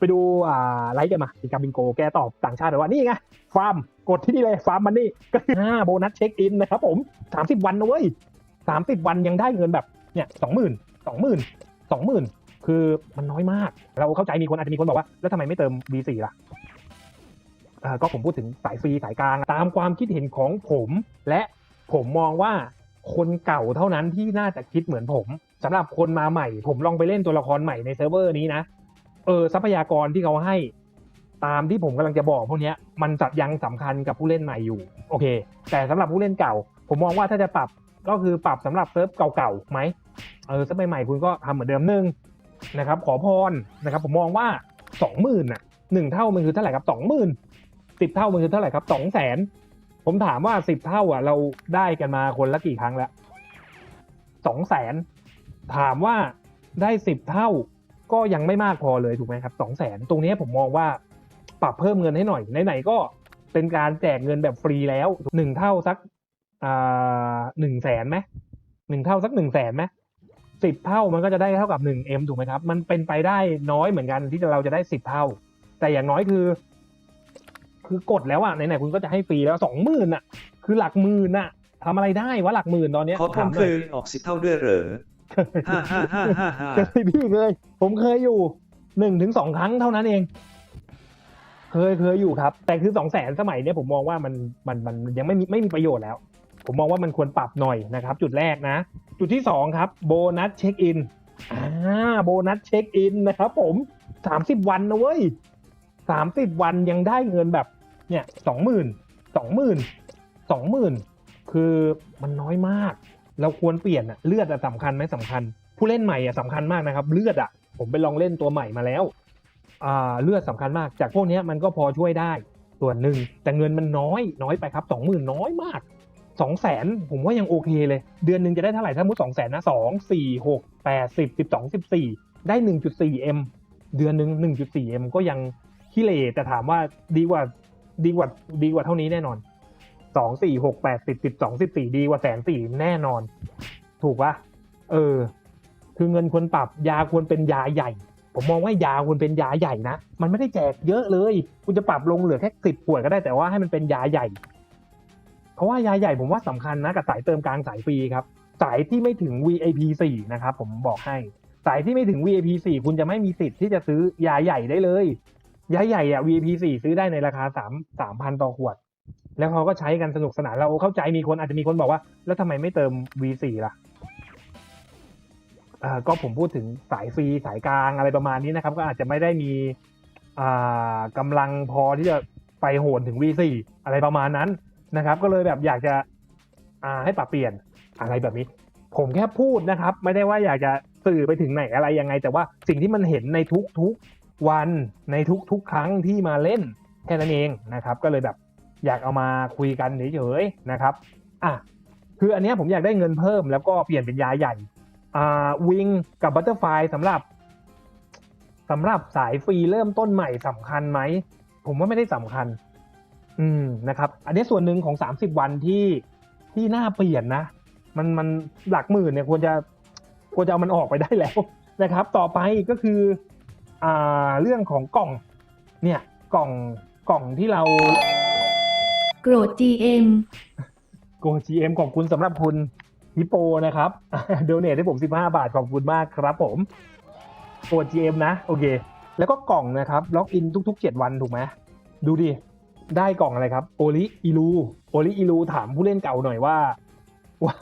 ไปดูอ่าไลฟ์กันมาอีกาบิงโกแกตอบต่างชาติว่านี่ไงฟาร์มกดที่นี่เลยฟาร์มมันนี่ก็คือห้าโบนัสเช็คอินนะครับผมสามสิบวันนะเว้ยสามสิบวันยังได้เงินแบบเนี่ยสองหมื่นสองหมื่นสองหมื่นคือมันน้อยมาก เราเข้าใจมีคนอาจจะมีคนบอกว่า แล้วทำไมไม่เติม V4 ล่ะอ่าก็ผมพูดถึงสายฟรีสายกลาง ตามความคิดเห็นของผม และผมมองว่าคนเก่าเท่านั้นที่น่าจะคิดเหมือนผมสำหรับคนมาใหม่ ผมลองไปเล่นตัวละครใหม่ในเซิร์ฟเวอร์นี้นะ เออทรัพยากรที่เขาให้ ตามที่ผมกำลังจะบอกพวกนี้มันจะยังสำคัญกับผู้เล่นใหม่อยู่ โอเค แต่สำหรับผู้เล่นเก่า ผมมองว่าถ้าจะปรับก็คือปรับสำหรับเซิร์ฟเก่าๆไหมเออเซิร์ฟใหม่ๆคุณก็ทำเหมือนเดิมนึงนะครับ ขอพรนะครับ ผมมองว่าสองหมื่นอะหนึ่งเท่ามันคือเท่าไหร่ครับสองหมื่นสิบเท่ามันคือเท่าไหร่ครับสองแสนผมถามว่าสิบเท่าอะ เราได้กันมาคนละกี่ครั้งแล้วสองแสนถามว่าได้สิบเท่า ก็ยังไม่มากพอเลยถูกไหมครับสองแสนตรงนี้ผมมองว่าปรับเพิ่มเงินให้หน่อยไหนๆก็เป็นการแจกเงินแบบฟรีแล้วหนึ่งเท่าสักอ่าหนึ่งแสนไหมหนึ่งเท่าสักหนึ่งแสนไหมสิบเท่ามันก็จะได้เท่ากับหนึ่งเอ็มถูกไหมครับ มันเป็นไปได้น้อยเหมือนกันที่เราจะได้สิบเท่า แต่อย่างน้อยคือ คือกดแล้วอะไหนๆคุณก็จะให้ฟรีแล้วสองหมื่นอะ คือหลักหมื่นอะทำอะไรได้วะหลักหมื่นตอนเนี้ยเขาถามทำหเคน่อยยออกสิบเท่าด้วยเหรอ ฮ่าฮ่าฮ่าฮ่าฮ่าเคยพี่เคยผมเคยอยู่หนึ่งถึงสองครั้งเท่านั้นเอง เคยเคยอยู่ครับ แต่คือสองแสนสมัยเนี้ยผมมองว่ามันมันมันยังไม่มีไม่มีประโยชน์แล้ว ผมมองว่ามันควรปรับหน่อยนะครับ จุดแรกนะ จุดที่สองครับ โบนัสเช็คอินอ่าโบนัสเช็คอินนะครับผมสามสิบวันนะเว้ยสามสิบวันยังได้เงินแบบ เนี่ยสองหมื่นสองหมื่นสองหมื่นคือมันน้อยมาก เราควรเปลี่ยนอะเลือดอะสำคัญไหมสำคัญ ผู้เล่นใหม่อะสำคัญมากนะครับ เลือดอะผมไปลองเล่นตัวใหม่มาแล้วอ่าเลือดสำคัญมาก จากพวกนี้มันก็พอช่วยได้ส่วนหนึ่งแต่เงินมันน้อยน้อยไปครับสองหมื่นน้อยมากสองแสนผมว่ายังโอเคเลย เดือนหนึ่งจะได้เท่าไหร่ถ้ามุดสองแสนนะสองสี่หกแปดสิบสิบสองสิบสี่ได้หนึ่งจุดสี่เอ็มเดือนหนึ่งหนึ่งจุดสี่เอ็มก็ยังขี้เหร่แต่ถามว่าดีกว่าดีกว่าดีกว่าเท่านี้แน่นอน สองสี่หกแปดสิบสิบสองสิบสี่ดีกว่าแสนสี่แน่นอน ถูกปะเออ คือเงินควรปรับยาควรเป็นยาใหญ่ ผมมองว่ายาควรเป็นยาใหญ่นะ มันไม่ได้แจกเยอะเลย คุณจะปรับลงเหลือแค่สิบขวดก็ได้แต่ว่าให้มันเป็นยาใหญ่ เพราะว่ายาใหญ่ผมว่าสำคัญนะกับสายเติมกลางสายฟรีครับ สายที่ไม่ถึง VIP 4นะครับผมบอกให้ สายที่ไม่ถึง VIP 4คุณจะไม่มีสิทธิ์ที่จะซื้อยาใหญ่ได้เลยยาใหญ่อะ VIP 4ซื้อได้ในราคาสามสามพันต่อขวด แล้วเขาก็ใช้กันสนุกสนานเราเข้าใจมีคนอาจจะมีคนบอกว่า แล้วทำไมไม่เติม V4 ล่ะอ่าก็ผมพูดถึงสายฟรีสายกลางอะไรประมาณนี้นะครับ ก็อาจจะไม่ได้มีอ่ากำลังพอที่จะไปโหนถึง V4 อะไรประมาณนั้นนะครับ ก็เลยแบบอยากจะอ่าให้ปรับเปลี่ยนอะไรแบบนี้ ผมแค่พูดนะครับ ไม่ได้ว่าอยากจะสื่อไปถึงไหนอะไรยังไง แต่ว่าสิ่งที่มันเห็นในทุกๆวันในทุกๆครั้งที่มาเล่นแค่นั้นเองนะครับ ก็เลยแบบ อยากเอามาคุยกันเฉยๆนะครับอะคืออันนี้ผมอยากได้เงินเพิ่มแล้วก็เปลี่ยนเป็นยาใหญ่อ่าวิงกับบัตเตอร์ไฟสำหรับสำหรับสายฟรีเริ่มต้นใหม่สำคัญไหม ผมว่าไม่ได้สำคัญ อืมนะครับ อันนี้ส่วนหนึ่งของสามสิบวันที่ที่น่าเปลี่ยนนะ มันมันหลักหมื่นเนี่ยควรจะควรจะเอามันออกไปได้แล้วนะครับ ต่อไปก็คืออ่าเรื่องของกล่องเนี่ยกล่องกล่องที่เรา โกรธ GM โกรธ GM ขอบคุณสำหรับคุณฮิปโปนะครับโดเนทให้ผม 15 บาทขอบคุณมากครับผมโกรธ GM นะ โอเค แล้วก็กล่องนะครับล็อกอินทุกๆ 7 วันถูกไหมดูดิ ได้กล่องอะไรครับโอลิอีลูโอลิอีลูถามผู้เล่นเก่าหน่อยว่า ว่า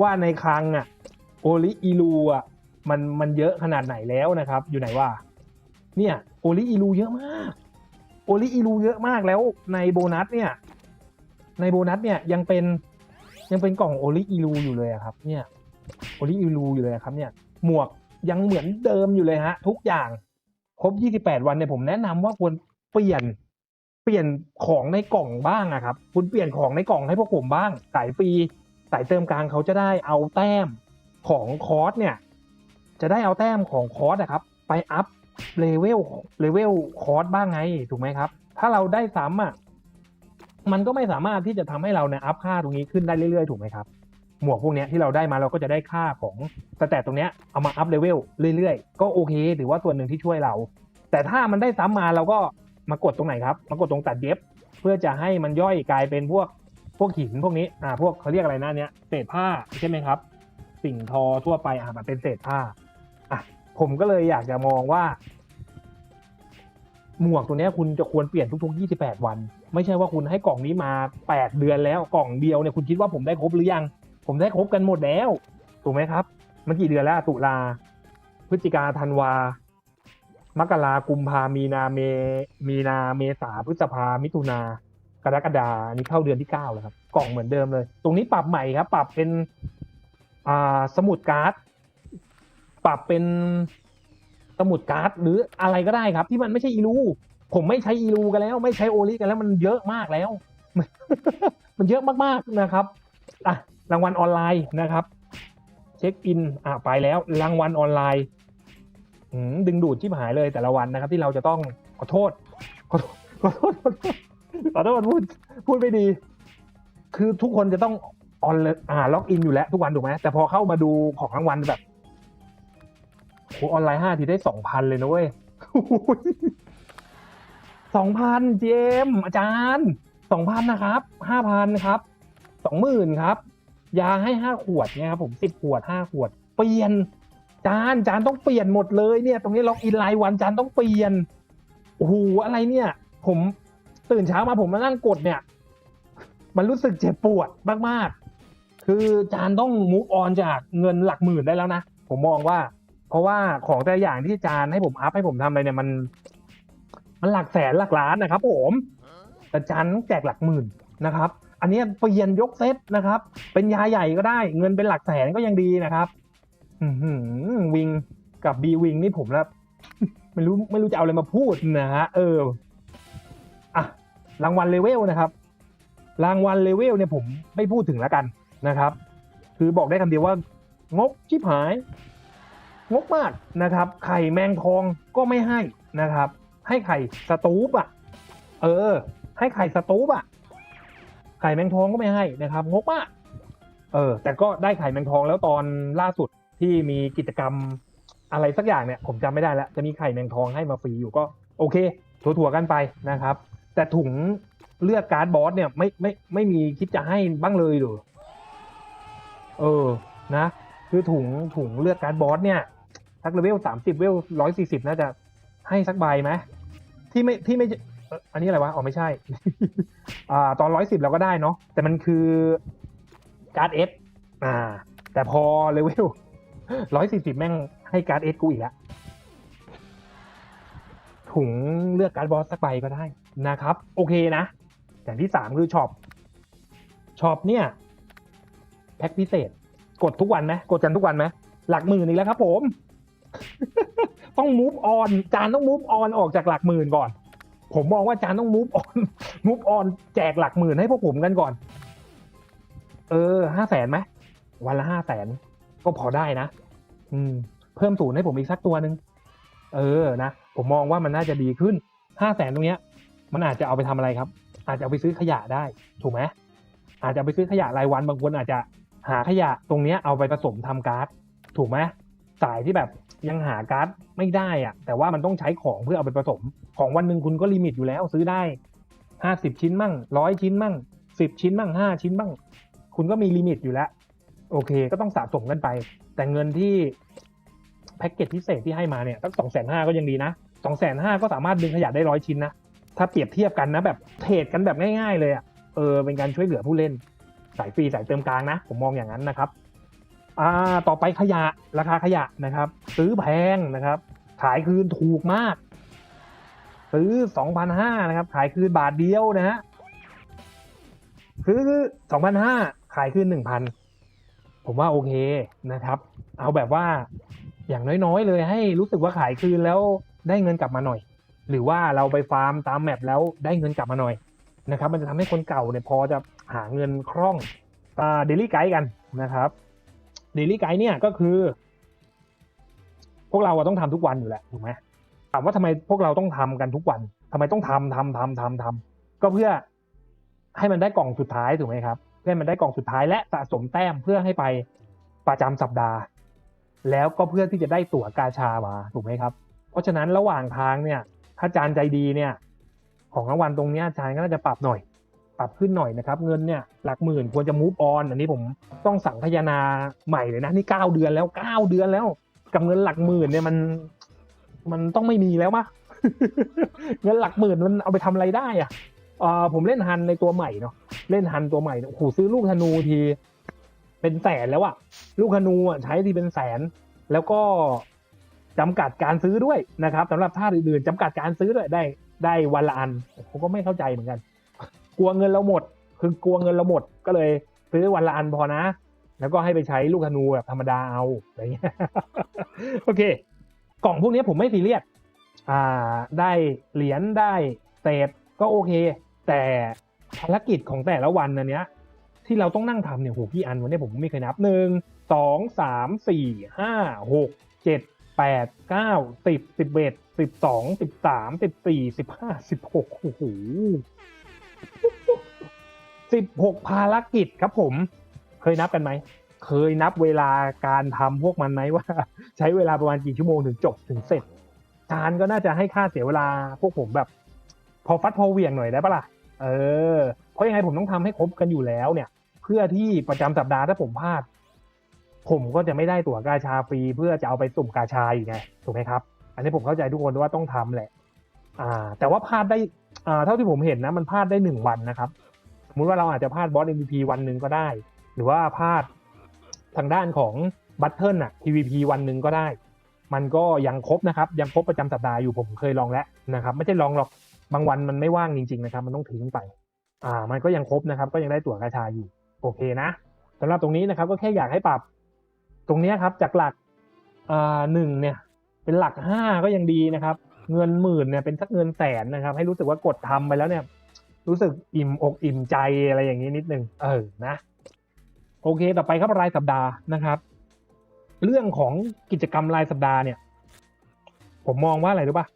ว่าในคลังอะโอลิอีลูอะมันมันเยอะขนาดไหนแล้วนะครับ อยู่ไหนว่า เนี่ยโอลิอีลูเยอะมากโอลิอีลูเยอะมากแล้วในโบนัสเนี่ย ในโบนัสเนี่ยยังเป็นยังเป็นกล่องโอลิอีลูอยู่เลยครับ เนี่ยโอลิอีลูอยู่เลยครับ เนี่ย หมวกยังเหมือนเดิมอยู่เลยฮะ ทุกอย่างครบ 28 วันเนี่ยผมแนะนำว่าควรเปลี่ยนเปลี่ยนของในกล่องบ้างอะครับ คุณเปลี่ยนของในกล่องให้พวกผมบ้างสายฟรีสายเติมกลางเขาจะได้เอาแต้มของคอร์สเนี่ย จะได้เอาแต้มของคอร์สอะครับ ไปอัพเลเวลเลเวลคอร์สบ้างไงถูกไหมครับ ถ้าเราได้ซ้ำอะ มันก็ไม่สามารถที่จะทำให้เราเนี่ยอัพค่าตรงนี้ขึ้นได้เรื่อยๆ ถูกไหมครับ หมวกพวกนี้ที่เราได้มาเราก็จะได้ค่าของสแตทตรงเนี้ยเอามาอัพเลเวลเรื่อยๆ ก็โอเคถือว่าส่วนหนึ่งที่ช่วยเรา แต่ถ้ามันได้ซ้ำมาเราก็มากดตรงไหนครับมากดตรงตัดเย็บ เพื่อจะให้มันย่อยกลายเป็นพวกพวกหินพวกนี้อ่าพวกเขาเรียกอะไรนะเนี้ยเศษผ้าใช่ไหมครับ สิ่งทอทั่วไปอ่ามันเป็นเศษผ้าอะผมก็เลยอยากจะมองว่า หมวกตัวเนี้ยคุณจะควรเปลี่ยนทุกๆ 28 วัน ไม่ใช่ว่าคุณให้กล่องนี้มา 8 เดือนแล้วกล่องเดียวเนี่ยคุณคิดว่าผมได้ครบหรือยัง ผมได้ครบกันหมดแล้ว ถูกไหมครับ มันกี่เดือนแล้วตุลาพฤศจิกาธันวามกรากุมภามีนาเม มีนาเมษาพฤษภามิถุนากรกฎาอันนี้เข้าเดือนที่เก้าแล้วครับ กล่องเหมือนเดิมเลย ตรงนี้ปรับใหม่ครับ ปรับเป็นอ่าสมุดการ์ด ปรับเป็นสมุดการ์ดหรืออะไรก็ได้ครับ ที่มันไม่ใช่อีลู ผมไม่ใช้อีลูกันแล้ว ไม่ใช้โอลิกันแล้วมันเยอะมากแล้ว มันเยอะมากๆนะครับอะรางวัลออนไลน์นะครับ เช็คอินอะไปแล้วรางวัลออนไลน์ดึงดูดชิบหายเลยแต่ละวันนะครับ ที่เราจะต้องขอโทษขอโทษขอโทษขอโทษขอโทษพูดพูดไม่ดี คือทุกคนจะต้องออนอ่าล็อกอินอยู่แล้วทุกวันถูกไหมแต่พอเข้ามาดูของรางวัลแบบโหออนไลน์ห้าทีได้สองพันเลยนะเว้ย สองพันเจมอาจารย์สองพันนะครับห้าพันครับสองหมื่นครับ ยาให้ห้าขวดเนี่ยครับผมสิบขวดห้าขวด เปลี่ยน จานจานต้องเปลี่ยนหมดเลยเนี่ย ตรงนี้ล็อกอินรายวันจานต้องเปลี่ยนโอ้โหอะไรเนี่ย ผมตื่นเช้ามาผมมานั่งกดเนี่ย มันรู้สึกเจ็บปวดมากๆ คือจานต้องมูฟออนจากเงินหลักหมื่นได้แล้วนะ ผมมองว่า เพราะว่าของแต่ละอย่างที่จานให้ผมอัพให้ผมทำอะไรเนี่ยมัน มันหลักแสนหลักล้านนะครับ ผมแต่จานแจกหลักหมื่นนะครับ อันนี้เปลี่ยนยกเซตนะครับ เป็นยาใหญ่ก็ได้ เงินเป็นหลักแสนก็ยังดีนะครับอืวิงกับบีวิงนี่ผมแล้วไม่รู้ไม่รู้จะเอาอะไรมาพูดนะฮะเอออะรางวัลเลเวลนะครับ รางวัลเลเวลเนี่ยผมไม่พูดถึงแล้วกันนะครับ คือบอกได้คำเดียวว่างกชิบหาย งกมากนะครับ ไข่แมงทองก็ไม่ให้นะครับ ให้ไข่สตูปอะ เออ ให้ไข่สตูปอะ ไข่แมงทองก็ไม่ให้นะครับงกมากเออ แต่ก็ได้ไข่แมงทองแล้วตอนล่าสุดที่มีกิจกรรมอะไรสักอย่างเนี่ย ผมจำไม่ได้แล้วจะมีไข่แมงทองให้มาฟรีอยู่ก็ โอเคถั่วๆกันไปนะครับ แต่ถุงเลือกการ์ดบอสเนี่ยไม่ไม่ไม่มีคิดจะให้บ้างเลยหรือเออนะ คือถุงถุงเลือกการ์ดบอสเนี่ยสักเลเวลสามสิบเวลร้อยสี่สิบน่าจะ ให้สักใบไหมที่ไม่ที่ไม่เอ่ออันนี้อะไรวะอ๋อไม่ใช่ อ่า ตอนร้อยสิบเราก็ได้เนาะแต่มันคือการ์ดเอสอ่า แต่พอเลเวลร้อยสี่สิบแม่งให้การ์ดเอสกูอีกแล้วถุงเลือกการ์ดบอสสักใบก็ได้นะครับ โอเคนะอย่างที่สามคือช็อปช็อปเนี่ยแพ็คพิเศษ กดทุกวันไหมกดกันทุกวันไหมหลักหมื่นอีกแล้วครับผม ต้อง move on จานต้อง move on ออกจากหลักหมื่นก่อน ผมมองว่าจานต้อง move on move on แจกหลักหมื่นให้พวกผมกันก่อน เออห้าแสนไหมวันละห้าแสนก็พอได้นะ อืม เพิ่มศูนย์ให้ผมอีกสักตัวหนึ่งเออนะผมมองว่ามันน่าจะดีขึ้นห้าแสนตรงเนี้ย มันอาจจะเอาไปทำอะไรครับ อาจจะเอาไปซื้อขยะได้ ถูกไหมอาจจะเอาไปซื้อขยะรายวันบางคนอาจจะหาขยะตรงเนี้ยเอาไปผสมทำการ์ดถูกไหมสายที่แบบ ยังหาการ์ดไม่ได้อะแต่ว่ามันต้องใช้ของเพื่อเอาไปผสม ของวันหนึ่งคุณก็ลิมิตอยู่แล้ว ซื้อได้ห้าสิบชิ้นมั่งร้อยชิ้นมั่งสิบชิ้นมั่งห้าชิ้นมั่งคุณก็มีลิมิตอยู่แล้วโอเค ก็ต้องสะสมกันไป แต่เงินที่แพ็กเกจพิเศษที่ให้มาเนี่ยตั้งสองแสนห้าก็ยังดีนะสองแสนห้าก็สามารถดึงขยะได้ร้อยชิ้นนะถ้าเปรียบเทียบกันนะแบบเทรดกันแบบง่ายๆเลยอะ่ะเออเป็นการช่วยเหลือผู้เล่นสายฟรีสายเติมกลางนะ ผมมองอย่างนั้นนะครับ อ่าต่อไปขยะราคาขยะนะครับ ซื้อแพงนะครับ ขายคืนถูกมาก ซื้อสองพันห้านะครับ ขายคืนบาทเดียวนะฮะซื้อสองพันห้าขายคืนหนึ่งพันผมว่าโอเคนะครับ เอาแบบว่าอย่างน้อยๆ เลยให้รู้สึกว่าขายคืนแล้วได้เงินกลับมาหน่อย หรือว่าเราไปฟาร์มตามแมปแล้วได้เงินกลับมาหน่อยนะครับ มันจะทำให้คนเก่าเนี่ยพอจะหาเงินคล่องอ่าเดลี่ไกด์กันนะครับ เดลี่ไกด์เนี่ยก็คือ พวกเราต้องทำทุกวันอยู่แหละถูกไหมถามว่าทำไมพวกเราต้องทำกันทุกวันทำไมต้องทำทำทำทำทำก็เพื่อให้มันได้กล่องสุดท้ายถูกไหมครับเพื่อให้มันได้กล่องสุดท้ายและสะสมแต้มเพื่อให้ไปประจำสัปดาห์ แล้วก็เพื่อที่จะได้ตั๋วกาชามาถูกไหมครับผราะฉะนั้นระหว่างทางเนี่ย ถ้าจารย์ใจดีเนี่ย ของรางวัลตรงนี้อาจารย์ก็น่าจะปรับหน่อย ปรับขึ้นหน่อยนะครับ เงินเนี่ยหลักหมื่นควรจะมูฟออนอันนี้ผมต้องสั่งพยานาใหม่เลยนะนี่เก้าเดือนแล้วเก้าเดือนแล้ว กับเงินหลักหมื่นเนี่ยมัน มันต้องไม่มีแล้วมะเงินหลักหมื่นมันเอาไปทำอะไรได้อะอผมเล่นฮันในตัวใหม่เนาะเล่นฮันตัวใหม่โอ้โหซื้อลูกธนูทีเป็นแสนแล้วอะลูกธนูอะใช้ทีเป็นแสน แล้วก็จำกัดการซื้อด้วยนะครับสำหรับท่าอื่นๆจำกัดการซื้อด้วยได้ได้วันละอันผมก็ไม่เข้าใจเหมือนกัน กลัวเงินเราหมด คือกลัวเงินเราหมดก็เลยซื้อวันละอันพอนะ แล้วก็ให้ไปใช้ลูกธนูแบบธรรมดาเอาอะไรเงี้ยโอเค กล่องพวกนี้ผมไม่ซีเรียสอ่าได้เหรียญได้เศษก็โอเค แต่ภารกิจของแต่ละวันอันเนี้ยที่เราต้องนั่งทำเนี่ยโหกี่อันวันนี้ผมไม่เคยนับหนึ่งสองสามสี่ห้าหกเจ็ดแปดเก้าสิบสิบเอ็ดสิบสองสิบสามสิบสี่สิบห้าสิบหกโอ้โห สิบหกภารกิจครับผม เคยนับกันไหม เคยนับเวลาการทำพวกมันไหมว่า ใช้เวลาประมาณกี่ชั่วโมงถึงจบถึงเสร็จจานก็น่าจะให้ค่าเสียเวลาพวกผมแบบ พอฟัดพอเหวี่ยงหน่อยได้ปะล่ะ เออ เพราะยังไงผมต้องทำให้ครบกันอยู่แล้วเนี่ย เพื่อที่ประจำสัปดาห์ถ้าผมพลาด ผมก็จะไม่ได้ตั๋วกาชาฟรีเพื่อจะเอาไปสุ่มกาชาอีกไง ถูกไหมครับ อันนี้ผมเข้าใจทุกคนว่าต้องทำแหละ อ่า แต่ว่าพลาดได้ เท่าที่ผมเห็นนะมันพลาดได้หนึ่งวันนะครับ สมมติว่าเราอาจจะพลาดบอส MVP วันหนึ่งก็ได้ หรือว่าพลาดทางด้านของบัตเทิลอะ PVP วันหนึ่งก็ได้ มันก็ยังครบนะครับยังครบประจำสัปดาห์อยู่ผมเคยลองแล้วนะครับ ไม่ใช่ลองหรอกบางวันมันไม่ว่างจริง ๆ นะครับ มันต้องทิ้งไป อ่า มันก็ยังครบนะครับ ก็ยังได้ตั๋วกาชาอยู่ โอเคนะสำหรับตรงนี้นะครับ ก็แค่อยากให้ปรับ ตรงนี้ครับจากหลักอ่าหนึ่งเนี่ย เป็นหลักห้าก็ยังดีนะครับ เงินหมื่นเนี่ยเป็นสักเงินแสนนะครับ ให้รู้สึกว่ากดทำไปแล้วเนี่ย รู้สึกอิ่มอกอิ่มใจอะไรอย่างนี้นิดนึงเออนะ โอเค ต่อไปครับรายสัปดาห์นะครับ เรื่องของกิจกรรมรายสัปดาห์เนี่ย ผมมองว่าอะไรรู้ป่ะ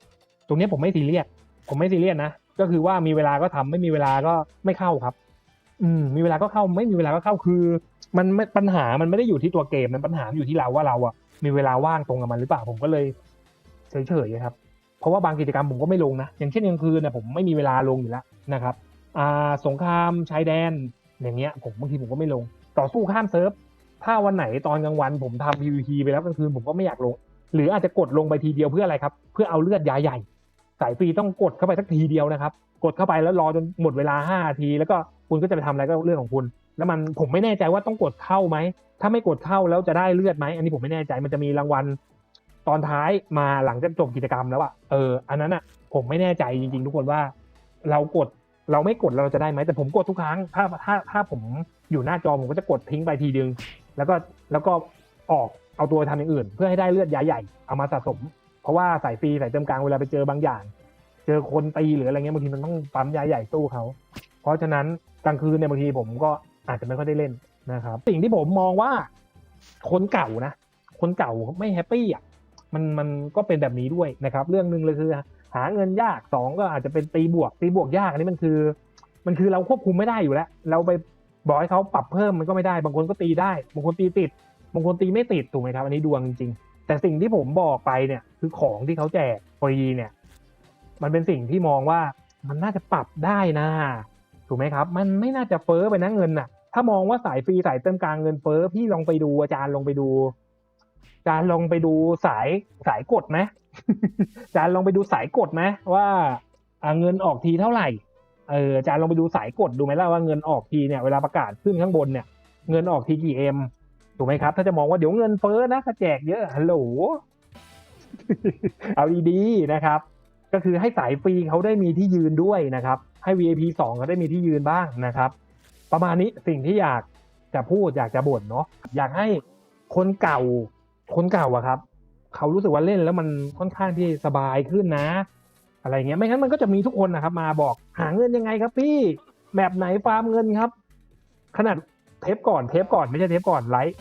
ตรงนี้ผมไม่ซีเรียสผมไม่ซีเรียสนะก็คือว่ามีเวลาก็ทำไม่มีเวลาก็ไม่เข้าครับ อืม มีเวลาก็เข้าไม่มีเวลาก็เข้าคือ มันปัญหามันไม่ได้อยู่ที่ตัวเกมมันปัญหาอยู่ที่เราว่าเราอะมีเวลาว่างตรงกับมันหรือเปล่าผมก็เลยเฉยๆครับ เพราะว่าบางกิจกรรมผมก็ไม่ลงนะ อย่างเช่นกลางคืนเนี่ยผมไม่มีเวลาลงอยู่แล้วนะครับอ่าสงครามชายแดนอย่างเงี้ยผมบางทีผมก็ไม่ลง ต่อสู้ข้ามเซิร์ฟถ้าวันไหนตอนกลางวันผมทำ PVP ไปแล้วกลางคืนผมก็ไม่อยากลง หรืออาจจะกดลงไปทีเดียวเพื่ออะไรครับ เพื่อเอาเลือดยาใหญ่ สายฟรีต้องกดเข้าไปสักทีเดียวนะครับ กดเข้าไปแล้วรอจนหมดเวลาห้านาที แล้วก็คุณก็จะไปทำอะไรก็เรื่องของคุณ แล้วมันผมไม่แน่ใจว่าต้องกดเข้าไหม ถ้าไม่กดเข้าแล้วจะได้เลือดไหม อันนี้ผมไม่แน่ใจ มันจะมีรางวัล ตอนท้ายมาหลังจากจบกิจกรรมแล้วอะเอออันนั้นอะผมไม่แน่ใจจริง ๆ ทุกคนว่า เรากดเราไม่กดเราจะได้ไหมแต่ผมกดทุกครั้ง ถ้าถ้าถ้าผมอยู่หน้าจอผมก็จะกดทิ้งไปทีนึงแล้วก็แล้วก็ออกเอาตัวทำอย่างอื่น เพื่อให้ได้เลือดยาใหญ่เอามาสะสม เพราะว่าสายฟรีสายเติมกลางเวลาไปเจอบางอย่าง เจอคนตีหรืออะไรเงี้ยบางทีมันต้องปั๊มยาใหญ่สู้เขาเพราะฉะนั้นกลางคืนเนี่ยบางทีผมก็อาจจะไม่ค่อยได้เล่นนะครับ สิ่งที่ผมมองว่าคนเก่านะ คนเก่าไม่แฮปปี้อะ มันมันก็เป็นแบบนี้ด้วยนะครับ เรื่องหนึ่งเลยคือหาเงินยากสองก็อาจจะเป็นตีบวก ตีบวกยากอันนี้มันคือ มันคือเราควบคุมไม่ได้อยู่แล้ว เราไปบอกให้เขาปรับเพิ่มมันก็ไม่ได้ บางคนก็ตีได้ บางคนตีติด บางคนตีไม่ติดถูกไหมครับ อันนี้ดวงจริงๆแต่สิ่งที่ผมบอกไปเนี่ยคือของที่เขาแจกฟรีเนี่ย มันเป็นสิ่งที่มองว่ามันน่าจะปรับได้นะถูกไหมครับ มันไม่น่าจะเฟ้อไปนะเงินน่ะ ถ้ามองว่าสายฟรีสายเติมกลางเงินเฟ้อพี่ลองไปดูอาจารย์ลองไปดู จารย์ลองไปดูสายสายกดไหมอาจารย์ลองไปดูสายกดไหมว่าอ่าเงินออกทีเท่าไหร่เอออาจารย์ลองไปดูสายกดดูไหมล่ะว่าเงินออกทีเนี่ยเวลาประกาศขึ้นข้างบนเนี่ย เงินออกทีกี่เอ็มถูกไหมครับ ถ้าจะมองว่าเดี๋ยวเงินเฟ้อนะถ้าแจกเยอะฮัลโหลเอาดีๆนะครับ ก็คือให้สายฟรีเขาได้มีที่ยืนด้วยนะครับ ให้ VIP สองเขาได้มีที่ยืนบ้างนะครับ ประมาณนี้สิ่งที่อยากจะพูดอยากจะบ่นเนาะอยากให้คนเก่า คนเก่าอะครับเขารู้สึกว่าเล่นแล้วมันค่อนข้างที่สบายขึ้นนะ อะไรเงี้ยไม่งั้นมันก็จะมีทุกคนนะครับ มาบอกหาเงินยังไงครับ พี่แบบไหนฟาร์มเงินครับ ขนาดเทปก่อนเทปก่อนไม่ใช่เทปก่อนไลฟ์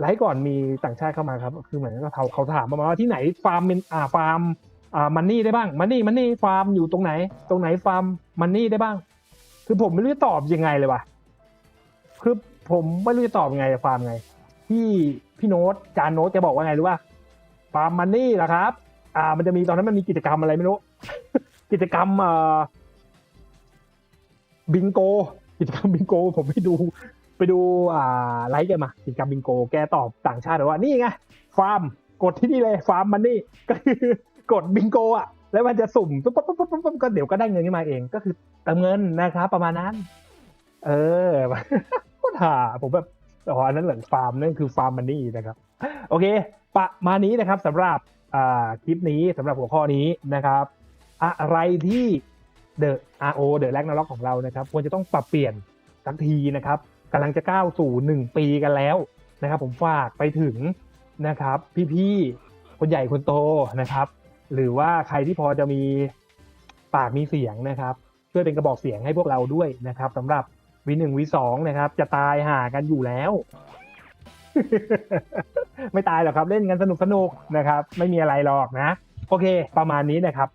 ไลฟ์ก่อนมีต่างชาติเข้ามาครับ คือเหมือนกับเขาเขาถามมาว่าที่ไหนฟาร์มเป็นอ่าฟาร์มอ่ามันนี่ได้บ้างมันนี่มันนี่ฟาร์มอยู่ตรงไหน ตรงไหนฟาร์มมันนี่ได้บ้าง คือผมไม่รู้จะตอบยังไงเลยว่ะคือผมไม่รู้จะตอบยังไงฟาร์มไงพี่ พี่โน้ตจานโน้ตจะบอกว่าไงรู้ป่ะฟาร์มมันนี่แหละครับ อ่า มันจะมีตอนนั้นมันมีกิจกรรมอะไรไม่รู้ กิจกรรมอ่าบิงโก กิจกรรมบิงโก ผมไปดู ไปดูอ่าไลฟ์แกมา กิจกรรมบิงโก แกตอบต่างชาติเลยว่านี่ไงฟาร์มกดที่นี่เลยฟาร์มมันนี่ก็คือกดบิงโกอะแล้วมันจะสุ่มปุ๊บปุ๊บปุ๊บปุ๊บปุ๊บก็เดี๋ยวก็ได้เงินขึ้นมาเองก็คือเติมเงินนะครับ ประมาณนั้น เออโคตรห่าผมแบบ อ๋ออันนั้นเหมือนฟาร์มนั่นคือฟาร์มมันนี่นะครับ โอเค ประมาณนี้นะครับสำหรับคลิปนี้สำหรับหัวข้อนี้นะครับ อะไรที่ The RO The r a g n a r o k ของเรานะครับ ควรจะต้องปรับเปลี่ยนสักทีนะครับกำลังจะก้าวสู่หนึ่งปีกันแล้วนะครับ ผมฝากไปถึงนะครับ พี่ๆคนใหญ่คนโตนะครับ หรือว่าใครที่พอจะมีปากมีเสียงนะครับ ช่วยเป็นกระบอกเสียงให้พวกเราด้วยนะครับสำหรับ วีหนึ่งวีสองนะครับ จะตายห่ากันอยู่แล้ว ไม่ตายหรอกครับเล่นกันสนุกสนุกนะครับ ไม่มีอะไรหรอกนะ โอเค ประมาณนี้นะครับ